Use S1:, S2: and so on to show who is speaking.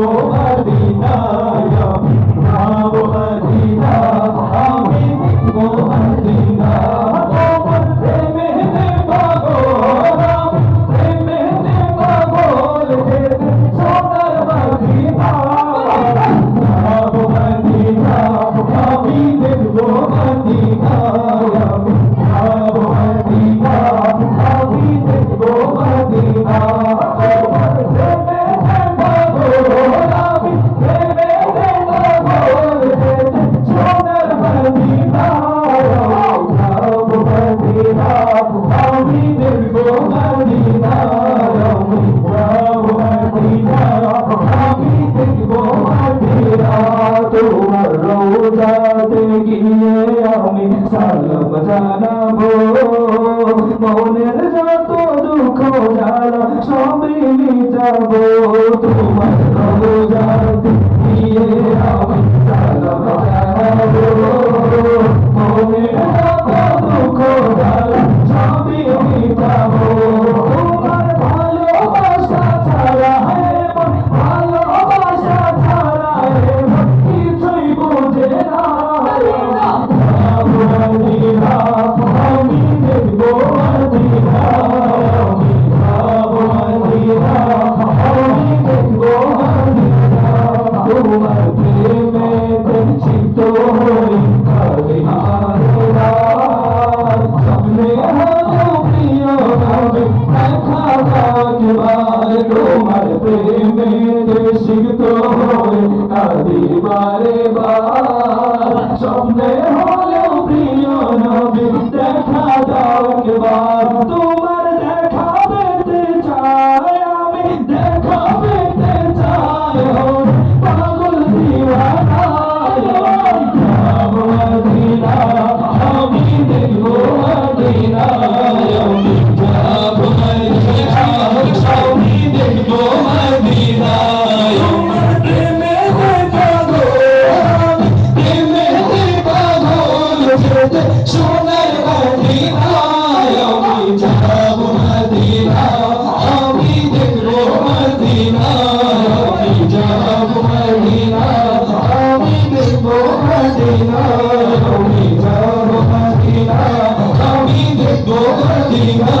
S1: Oh, তোমার রোজাতে গিয়ে আমি সালাম জানাব মনের যত দুঃখ জ্বালা সবই মিটাবো তোমার রোজাতে গিয়ে সিদ্ধ হয় আদি বারে বার স্বপ্নে হলেও প্রিয় নবী দেখা দাও একবার তোমার দেখা পেতে চাই আমি দেখা পেতে চাই হো পাগল দিওয়ানা আমি দেখব মদিনা মদিনা আমি দেখব মদিনা